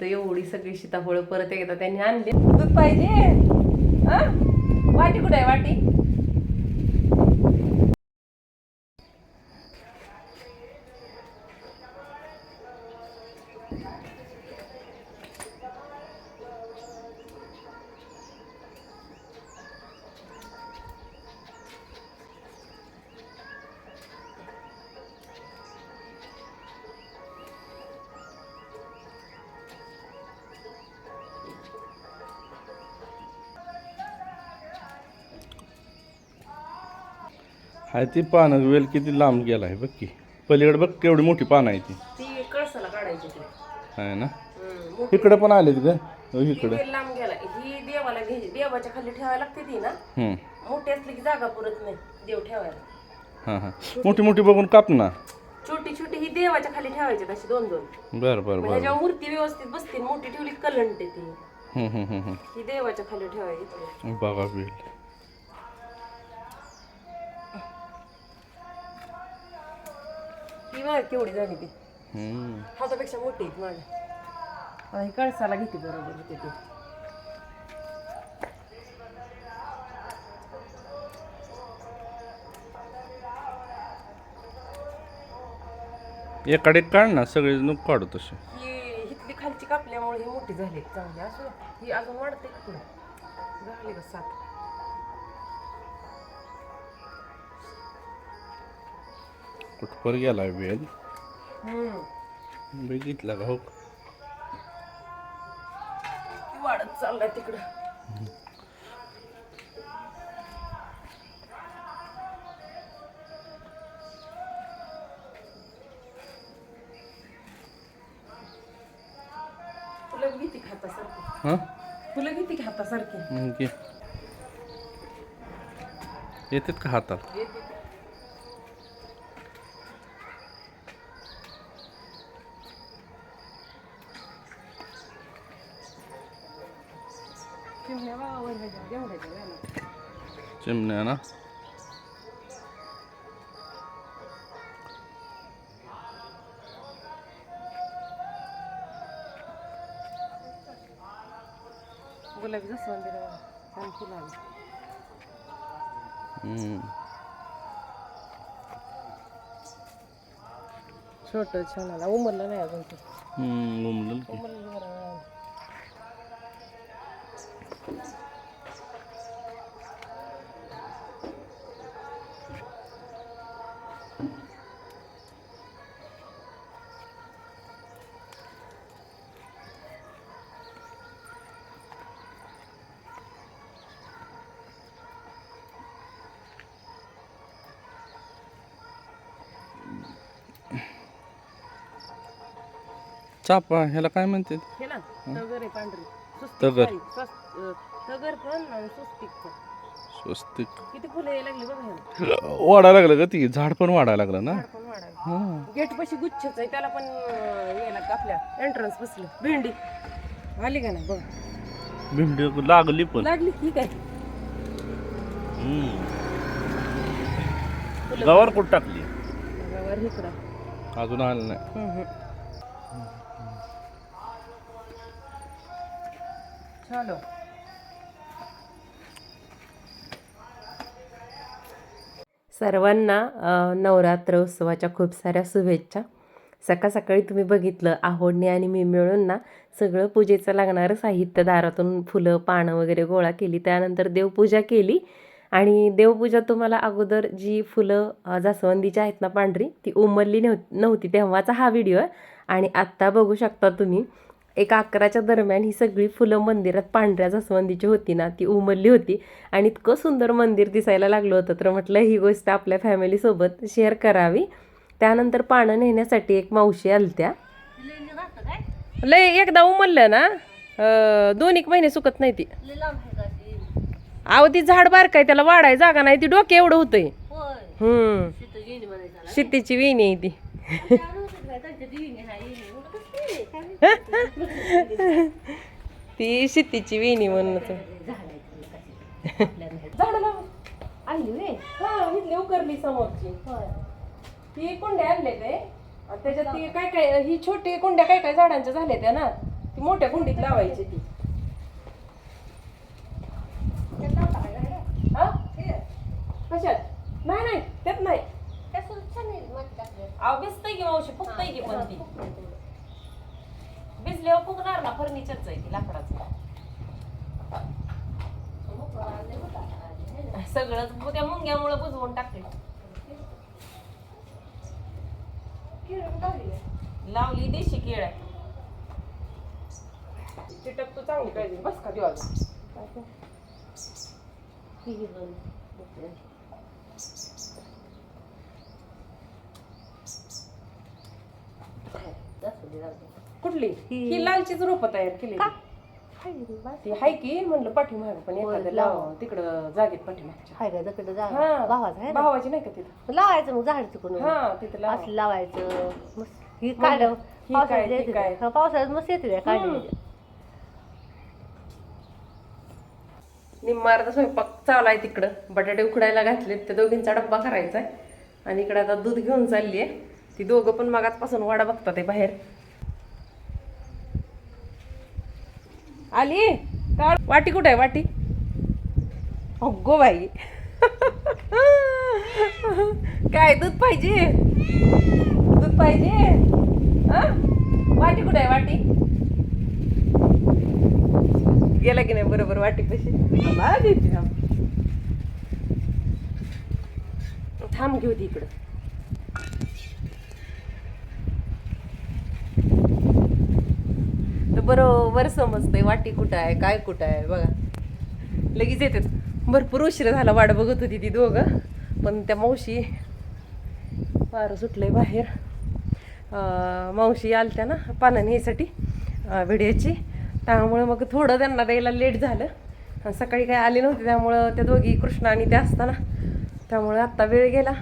तर एवढी सगळी सीताफळ परत एकदा त्यांनी आणली. दूध पाहिजे. वाटी कुठे आहे? वाटी? हाय ती पानं वेल किती लांब गेला आहे बघ की. पलीकडे बघ केवढी मोठी पानं आहे ती. ती कळसाला काढायची ती आहे ना? हम्म, मोठी. इकडे पण आलेत ग. हो, इकडे. वेल लांब गेला. ही देवाला घ्यायची देवाच्या खाली ठेवायला लागते ती ना. हम्म. मोठी असली की जागा पुरत नाही देव ठेवायला. हां हां. मोठी मोठी बघून काप ना. छोटी छोटी ही देवाच्या खाली ठेवायची अशी दोन दोन. बरं बरं मग बरं ह्याच्यावर मूर्ती व्यवस्थित बसते मोठी ठेवली की कलंट ती हम्म, हम्म, हम्म, हम्म. ही देवाच्या खाली ठेवायची बघा वेल. बघा केवढी झाली ती. हम्म. हातापेक्षा मोठी आहे माझ्या आता ही कळसाला घेते बरोबर घेते ती. एकाडे काढ ना सगळे नको काढू तसे ही हिथली खालची कापल्यामुळे ही मोठी झाली चांगली असू दे. ही अजून वाढते का पुढे? झाली का सात? कुठपर गेला वेल? बघितला का हो? वाढत चाललाय तिकडं. फुलं किती हां? फुलं किती घे. येतात का हातात? चिमण्या ना? गुलाबी जास्वंदी छान फुलं. छोट छान आला. उमरलं नाही अजून ते. की. उमरलं चापा ह्याला काय म्हणते हे ना तगर आहे पांढरी. सुस्तीक तगर. साडी. स्वस्त- अं, तगर पण आणि सुस्तीक पण. स्वस्तिक. किती फुलं यायला लागली बघा ह्याला. वाढायला लागलं का ती? झाड पण वाढायला लागलं ना? झाड पण वाढायला हा. गेट पशी गुच्छच आहे त्याला पण अं, यायला आपल्या एंट्रन्स बसलं भेंडी. आली का ना बघ. भेंडी लागली पण. लागली ठीक आहे. हम्म. गवार कुठं टाकली? इकडं. अजून आलं नाही. हम्म, हम्म. चलो। सर्वांना नवरात्र उत्सवाच्या खूप साऱ्या शुभेच्छा. सकाळ सकाळी तुम्ही बघितलं आहोडणे आणि मी मिळून ना सगळं पूजेचं लागणारं साहित्य दारातून फुलं पानं वगैरे गोळा केली. त्यानंतर देवपूजा केली. आणि देवपूजा तुम्हाला अगोदर जी फुलं जास्वंदीची आहेत ना पांढरी ती उमरली नव्ह नव्हती. तेव्हाचा हा व्हिडिओ आहे. आणि आत्ता बघू शकता तुम्ही एक अकराच्या दरम्यान ही सगळी फुलं मंदिरात पांढऱ्या जास्वंदीची होती ना ती उमरली होती. आणि इतकं सुंदर मंदिर दिसायला लागलं होतं तर म्हटलं ही गोष्ट आपल्या फॅमिलीसोबत शेअर करावी. त्यानंतर पानं नेण्यासाठी एक मावशी आलत्या. लय एकदा उमरलं ना? दोन एक महिने सुकत नाही ती. अहो ती झाड बारक आहे त्याला वाढाय जागा नाही ती डोके एवढं होतंय. हम्म. शेतीची विणी आहे ती. ती शेतीची वेणी म्हणून आणली रे. उकरली समोरची. ती कुंड्या आणले ते. त्याच्यात ती काय काय ही छोटी कुंड्या काय काय झाडांच्या झाल्या त्या ना. ती मोठ्या कुंडीत लावायची ती हा? कशात नाही नाही त्यात नाही अहो भिजतंय की मावशी फुगतंय की पण ती भिजल्यावर आहे ती लाकडाचं सगळंच त्या मुंग्यामुळे बुजवून टाकते. लावली देशी केळ. आहे चिटक तू चांगली पाहिजे. बस का दिवा कुठली? ही. लालचीच रोप तयार केली ती हाय की? म्हणलं पाठीमाग पण एखादं लावा. तिकडं जागेत पाठीमागच्या. हाय का तिकडं जा हा भावाचं आहे ना? भावाची नाही का तिथं? लावायचं मग झाड तिकडून. हा तिथं लावा. असं लावायचं. मस्त. ही काढ. ही काय, ती काय? पावसाळ्यात मस्त येते हम्म. काढली निम्मा अर्धा स्वयंपाक आहे तिकडं. बटाटे उकडायला घातलेत. त्या दोघींचा डब्बा करायचा आहे आणि इकडं आता दूध घेऊन चालली आहे ती दोघं पण मागाचपासून वाडा बघतात आहे बाहेर. आली? का वाटी कुठे आहे? वाटी? अगो बाई. काय दूध पाहिजे? दूध पाहिजे? हा? वाटी कुठे आहे? वाटी? गेला की नाही? बरोबर वाटी कशी? थांब थांब घेऊ दे इकडं. बरोबर समजते वाटी कुठं आहे काय कुठं आहे बघा. लगेच येते भरपूर उशीर झाला वाट बघत होती ती दोघं पण त्या मावशी वारं सुटलंय बाहेर. मावशी आलत्या ना पानाने न्यायसाठी व्हिडिओची त्यामुळं मग थोडं त्यांना द्यायला लेट झालं. आणि सकाळी काय आले नव्हते त्यामुळं त्या दोघी कृष्णा आणि त्या असताना. त्यामुळं आत्ता वेळ गेला.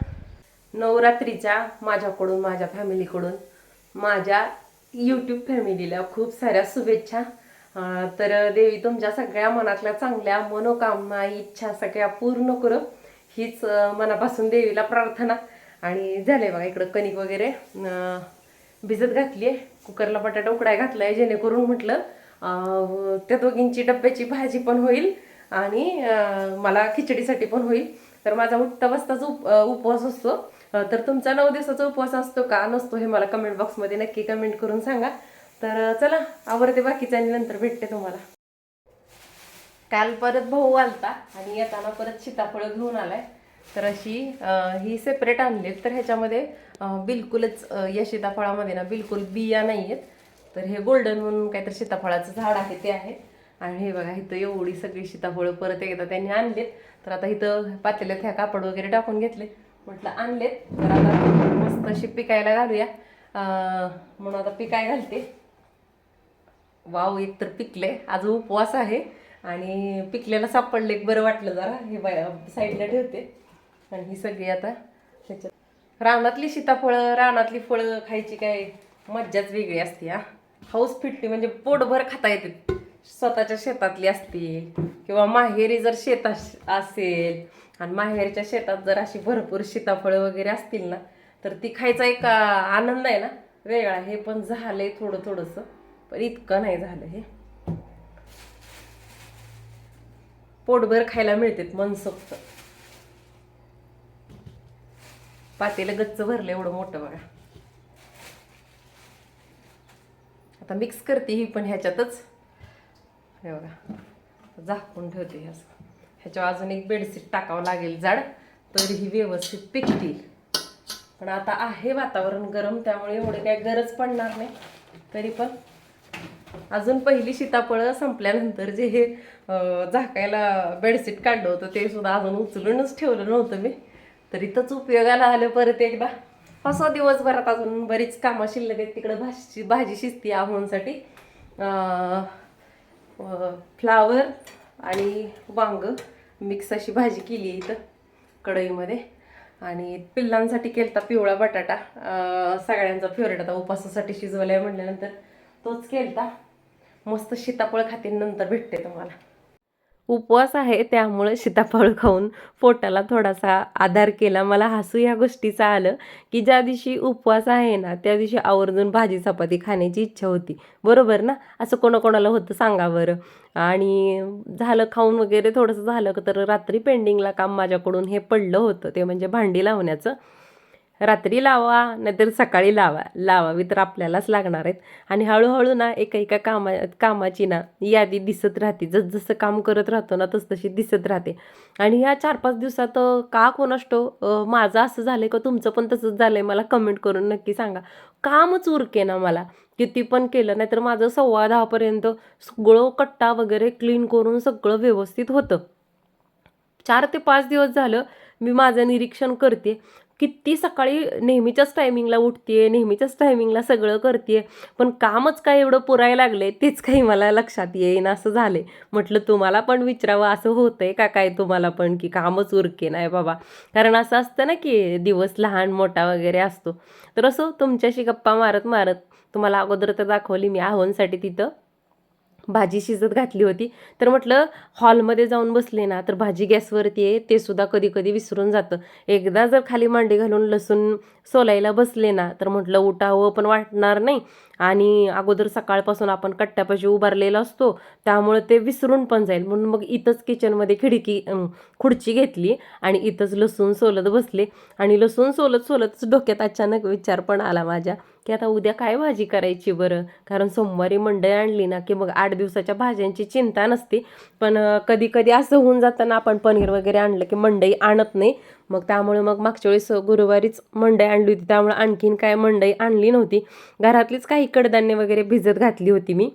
नवरात्रीच्या माझ्याकडून माझ्या फॅमिलीकडून माझ्या यूट्यूब फॅमिलीला खूप साऱ्या शुभेच्छा. तर देवी तुमच्या सगळ्या मनातल्या चांगल्या मनोकामना इच्छा सगळ्या पूर्ण करू हीच मनापासून देवीला प्रार्थना. आणि झाले बघा इकडं कणिक वगैरे भिजत घातली आहे कुकरला बटाटा उकडाय घातलाय जेणेकरून म्हटलं त्या दोघींची डब्याची भाजी पण होईल आणि मला खिचडीसाठी पण होईल. तर माझा उठता बसताच उप उपवास असतो. तर तुमचा नऊ दिवसाचा उपवास असतो का? नसतो हे मला कमेंट बॉक्समध्ये नक्की कमेंट करून सांगा. तर चला आवडते बाकीच्या आणि नंतर भेटते तुम्हाला. काल परत भाऊ आलता आणि येताना परत सीताफळं घेऊन आलाय. तर अशी ही सेपरेट आणली तर ह्याच्यामध्ये बिलकुलच या सीताफळामध्ये ना बिलकुल बिया नाही आहेत तर हे गोल्डन म्हणून काहीतरी सीताफळाचं झाड आहे ते आहे. आणि हे बघा इथं एवढी सगळी सीताफळं परत एकदा त्यांनी आणलेत. तर आता इथं पातेल्यात ह्या कापड वगैरे टाकून घेतले म्हटलं आणलेत. तर आता मस्त अशी पिकायला घालूया. म्हणून आता पिकाय घालते. वाव एक तर पिकले आज उपवास आहे आणि पिकलेलं सापडले एक बरं वाटलं जरा. हे बाय साईडला ठेवते. आणि ही सगळी आता त्याच्यात. रानातली सीताफळं रानातली फळं खायची काय मज्जाच वेगळी असते हा. हाऊस फिटली म्हणजे पोटभर खाता येते. स्वतःच्या शेतातली असतील किंवा माहेरी जर शेत असेल आणि माहेरच्या शेतात जर अशी भरपूर सीताफळं वगैरे असतील ना तर ती खायचा एक आनंद आहे ना वेगळा. हे पण झालंय थोडं थोडंसं पण इतकं नाही झालं हे. पोटभर खायला मिळतेत मनसोक्त. पातेलं गच्च भरलं एवढं मोठं बघा. आता मिक्स करते ही पण ह्याच्यातच. हे बघा झाकून ठेवते असं. ह्याच्यावर अजून एक बेडशीट टाकावं लागेल जाड तर ही व्यवस्थित पिकतील. पण आता आहे वातावरण गरम त्यामुळे एवढे काही गरज पडणार नाही. तरी पण अजून पहिली सीताफळं संपल्यानंतर जे हे झाकायला बेडशीट काढलं होतं ते सुद्धा अजून उचलूनच ठेवलं नव्हतं मी. तर इथंच उपयोगाला आलं परत एकदा. असं दिवसभरात अजून बरीच कामं शिल्लक आहेत. तिकडं भाजी भाजी शिजती आहोंसाठी फ्लावर आणि वांग. मिक्स अशी भाजी केली आहे इथं कढईमध्ये. आणि पिल्लांसाठी केलता पिवळा बटाटा. सगळ्यांचा फेवरेट आता उपासासाठी शिजवलाय म्हटल्यानंतर तोच केलता. मस्त सीताफळ खाते नंतर भेटते तुम्हाला. उपवास आहे त्यामुळं सीताफळ खाऊन पोटाला थोडासा आधार केला. मला हसू ह्या गोष्टीचं आलं की ज्या दिवशी उपवास आहे ना त्या दिवशी आवर्जून भाजी चपाती खाण्याची इच्छा होती. बरोबर ना? असं कोणाकोणाला होतं सांगा बरं. आणि झालं खाऊन वगैरे थोडंसं झालं तर रात्री पेंडिंगला काम माझ्याकडून हे पडलं होतं ते म्हणजे भांडी लावण्याचं. रात्री लावा नाहीतर सकाळी लावा. लावावी तर आपल्यालाच लागणार आहेत. आणि हळूहळू ना एका एका कामा कामाची ना यादी दिसत राहते. जसजसं काम करत राहतो ना तसतशी दिसत राहते. आणि ह्या चार पाच दिवसात का कोणाष्टो असतो? माझं असं झालं आहे का तुमचं पण तसंच झालं आहे मला कमेंट करून नक्की सांगा. कामच उरके ना मला. किती पण केलं नाहीतर माझं सव्वा दहापर्यंत सगळं कट्टा वगैरे क्लीन करून सगळं व्यवस्थित होतं. चार ते पाच दिवस झालं मी माझं निरीक्षण करते. किती सकाळी नेहमीच्याच टायमिंगला उठते नेहमीच्याच टायमिंगला सगळं करते पण कामच काय एवढं पुरायला लागले तेच काही मला लक्षात येईन असं झाले म्हटलं तुम्हाला पण विचारावं असं होतंय का काय तुम्हाला पण की कामच उरके नाही बाबा? कारण असं असतं ना की दिवस लहान मोठा वगैरे असतो. तर असं तुमच्याशी गप्पा मारत मारत तुम्हाला अगोदर तर दाखवली मी आव्हानसाठी तिथं. भाजी शिजत घातली होती. तर म्हटलं हॉलमध्ये जाऊन बसले ना तर भाजी गॅसवरती आहे ते सुद्धा कधी कधी विसरून जातं. एकदा जर खाली मांडी घालून लसूण सोलायला बसले ना तर म्हटलं उठावं पण वाटणार नाही. आणि अगोदर सकाळपासून आपण कट्ट्यापाशी उभारलेला असतो त्यामुळे ते विसरून पण जाईल. म्हणून मग इथंच किचनमध्ये खिडकी खुर्ची घेतली आणि इथंच लसूण सोलत बसले. आणि लसूण सोलत सोलतच डोक्यात अचानक विचार पण आला माझ्या की आता उद्या काय भाजी करायची बरं? कारण सोमवारी मंडई आणली ना की मग आठ दिवसाच्या भाज्यांची चिंता नसते. पण कधी कधी असं होऊन जाताना आपण पनीर वगैरे आणलं की मंडई आणत नाही. मग त्यामुळे मग मागच्या वेळेस गुरुवारीच मंडई आणली होती. त्यामुळे आणखीन काय मंडई आणली नव्हती. घरातलीच काही कडधान्य वगैरे भिजत घातली होती मी.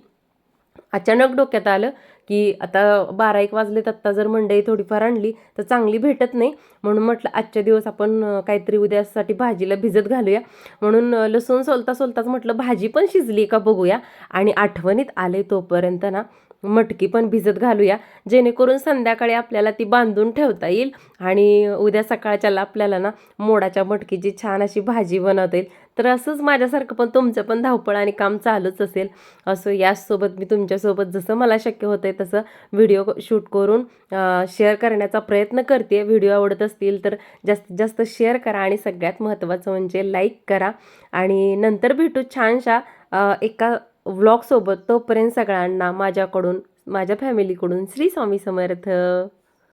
अचानक डोक्यात आलं की आता बारा एक वाजलेत आत्ता जर मंडई थोडीफार आणली तर चांगली भेटत नाही. म्हणून म्हटलं आजच्या दिवस आपण काहीतरी उद्यासाठी भाजीला भिजत घालूया. म्हणून लसूण सोलता सोलताच म्हटलं भाजी पण शिजली का बघूया. आणि आठवणीत आले तोपर्यंत ना मटकी पण भिजत घालूया. जेणेकरून संध्याकाळी आपल्याला ती बांधून ठेवता येईल आणि उद्या सकाळच्याला आपल्याला ना मोडाच्या मटकीची छान अशी भाजी बनवता येईल. तर असंच माझ्यासारखं पण तुमचं पण धावपळ आणि काम चालूच असेल. असं याचसोबत मी तुमच्यासोबत जसं मला शक्य होतं आहे तसं व्हिडिओ शूट करून शेअर करण्याचा प्रयत्न करते. व्हिडिओ आवडत असतील तर जास्तीत जास्त शेअर करा आणि सगळ्यात महत्त्वाचं म्हणजे लाईक करा. आणि नंतर भेटू छानशा एका व्लॉगसोबत तोपर्यंत सगळ्यांना माझ्याकडून माझ्या फॅमिलीकडून श्री स्वामी समर्थ.